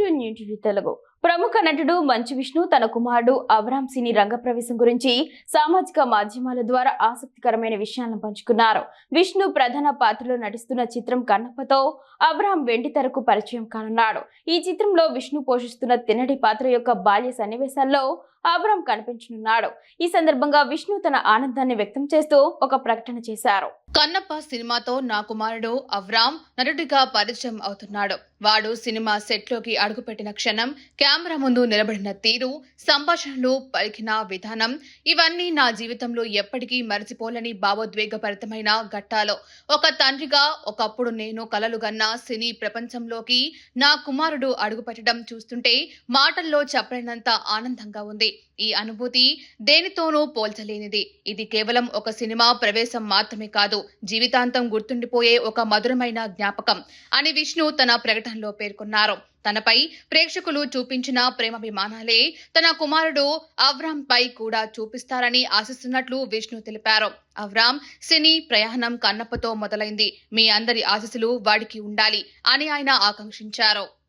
To new TV Telugu ప్రముఖ నటుడు మంచు విష్ణు తన కుమారుడు అబ్రామ్ సినీ రంగప్రవేశం గురించి సామాజిక మాధ్యమాల ద్వారా ఆసక్తికరమైన విషయాలను పంచుకున్నారు. విష్ణు ప్రధాన పాత్రలో నటిస్తున్న చిత్రం కన్నప్పతో అబ్రహాం వెండితెరకు పరిచయం కానున్నాడు. ఈ చిత్రంలో విష్ణు పోషిస్తున్న తినడి పాత్ర యొక్క బాల్య సన్నివేశాల్లో అబ్రామ్ కనిపించనున్నాడు. ఈ సందర్భంగా విష్ణు తన ఆనందాన్ని వ్యక్తం చేస్తూ ఒక ప్రకటన చేశారు. కన్నప్ప సినిమాతో నా కుమారుడు అవ్రామ్ నటుడిగా పరిచయం అవుతున్నాడు. వాడు సినిమా సెట్లోకి అడుగుపెట్టిన క్షణం కెమెరా ముందు నిలబడిన తీరు సంభాషణలు పలికిన విధానం ఇవన్నీ నా జీవితంలో ఎప్పటికీ మరచిపోలేని భావోద్వేగభరితమైన ఘట్టాలు. ఒక తండ్రిగా ఒకప్పుడు నేను కలలుగన్న సినీ ప్రపంచంలోకి నా కుమారుడు అడుగుపెట్టడం చూస్తుంటే మాటల్లో చెప్పలేనంత ఆనందంగా ఉంది. ఈ అనుభూతి దేనితోనూ పోల్చలేనిది. ఇది కేవలం ఒక సినిమా ప్రవేశం మాత్రమే కాదు జీవితాంతం గుర్తుండిపోయే ఒక మధురమైన జ్ఞాపకం అని విష్ణు తన ప్రకటనలో పేర్కొన్నారు. తనపై ప్రేక్షకులు చూపించిన ప్రేమాభిమానాలే తన కుమారుడు అవ్రామ్ పై కూడా చూపిస్తారని ఆశిస్తున్నట్లు విష్ణు తెలిపారు. అవ్రామ్ సినీ ప్రయాణం కన్నప్పతో మొదలైంది. మీ అందరి ఆశీస్సులు వాడికి ఉండాలి అని ఆయన ఆకాంక్షించారు.